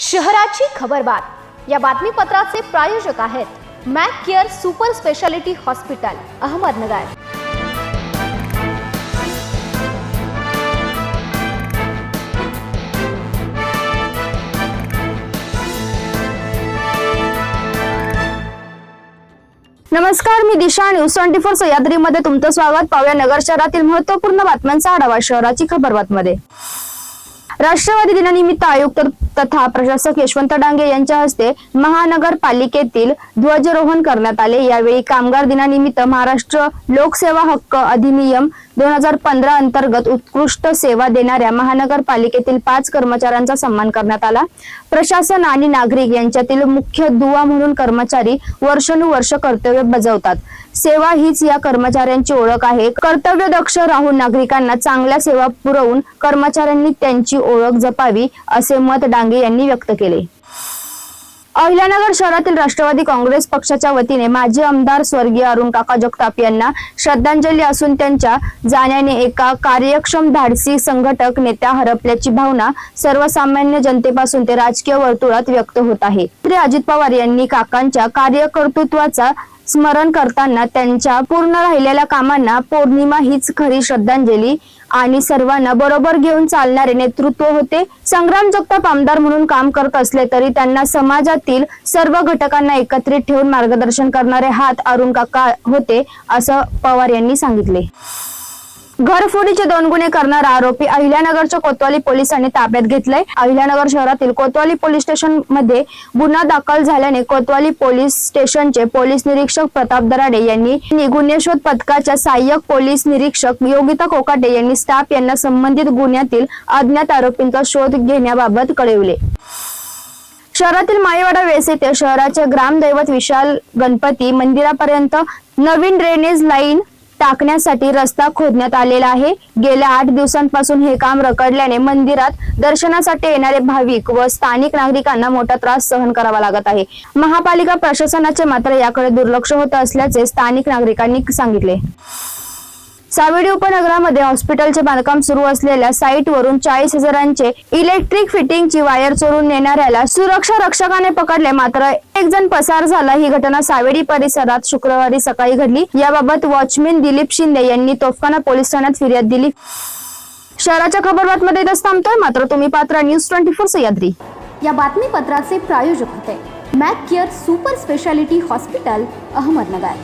शहराची खबरबात या बातमीपत्राचे प्रायोजक आहेत Mac Care super speciality hospital Ahmednagar. नमस्कार मी दिशा न्यूज ट्वेंटी फोर सह्याद्रीमध्ये तुमचं स्वागत. पाहूया नगर शहरातील महत्त्वपूर्ण बातम्यांचा आढावा शहराची खबरबातमध्ये राष्ट्रवादी दिनानिमित्त आयुक्त तथा प्रशासक यशवंत डांगे यांच्या हस्ते महानगरपालिकेतील ध्वजारोहण करण्यात आले. यावेळी कामगार दिनानिमित्त महाराष्ट्र लोकसेवा हक्क अधिनियम दोन हजार पंधरा अंतर्गत उत्कृष्ट सेवा देणाऱ्या महानगरपालिकेतील पाच कर्मचाऱ्यांचा सन्मान करण्यात आला. प्रशासन आणि नागरिक यांच्यातील मुख्य दुवा म्हणून कर्मचारी वर्षानुवर्ष कर्तव्य बजावतात. सेवा हीच या कर्मचाऱ्यांची ओळख आहे. कर्तव्य दक्ष राहून नागरिकांना चांगल्या सेवा पुरवून कर्मचाऱ्यांनी त्यांची ओळख जपावी असे मत डांगे यांनी व्यक्त केले. अहिल्यानगर शहरातील राष्ट्रवादी काँग्रेस पक्षाच्या वतीने माजी आमदार स्वर्गीय अरुण काका जगताप यांना श्रद्धांजली असून त्यांच्या जाण्याने एका कार्यक्षम धाडसी संघटक नेत्या हरपल्याची भावना सर्वसामान्य जनतेपासून ते राजकीय वर्तुळात व्यक्त होत आहे. श्री अजित पवार यांनी काकांच्या कार्यकर्तृत्वाचा स्मरण करताना त्यांच्या पूर्ण राहिलेल्या कामांना पौर्णिमा हीच खरी श्रद्धांजली आणि सर्वांना बरोबर घेऊन चालणारे नेतृत्व होते. संग्राम जगताप आमदार म्हणून काम करत असले तरी त्यांना समाजातील सर्व घटकांना एकत्रित ठेवून मार्गदर्शन करणारे हात अरुण काका होते असं पवार यांनी सांगितले. घरफोडीचे दोन गुन्हे करणारा आरोपी अहिल्यानगरच्या कोतवाली पोलिसांनी ताब्यात घेतलाय. अहिल्यानगर शहरातील कोतवाली पोलीस स्टेशनमध्ये गुन्हा दाखल झाल्याने कोतवाली पोलीस स्टेशनचे पोलीस निरीक्षक प्रताप दराडे यांनी गुन्हे शोध पथकाच्या सहाय्यक पोलीस निरीक्षक योगिता कोकाटे यांनी स्टाफ यांना संबंधित गुन्ह्यातील अज्ञात आरोपींचा शोध घेण्याबाबत कळविले. शहरातील माळीवाडा वेस येथे शहराचे ग्रामदैवत विशाल गणपती मंदिरापर्यंत नवीन ड्रेनेज लाईन टाकण्यासाठी रस्ता खोदण्यात आलेला आहे. गेल्या आठ दिवसांपासून हे काम रखडल्याने मंदिरात दर्शनासाठी येणारे भाविक व स्थानिक नागरिकांना मोठा त्रास सहन करावा लागत आहे. महापालिका प्रशासनाचे मात्र याकडे दुर्लक्ष होत असल्याचे स्थानिक नागरिकांनी सांगितले. सावेडी उपनगरामध्ये हॉस्पिटलचे बांधकाम सुरू असलेल्या साईटवरून चाळीस हजारांचे इलेक्ट्रिक फिटिंगची वायर चोरून नेणाऱ्याला सुरक्षा रक्षकाने पकडले. मात्र एक जण पसार झाला. ही घटना सावेडी परिसरात शुक्रवारी सकाळी घडली. याबाबत वॉचमॅन दिलीप शिंदे यांनी तोफखाना पोलीस ठाण्यात फिर्याद दिली. शहराच्या खबरबातमध्ये इथंच थांबतोय. मात्र तुम्ही पात्र न्यूज ट्वेंटी फोर सह्याद्री. या बातमीपत्राचे प्रायोजक होते. Mac Care super speciality hospital Ahmednagar.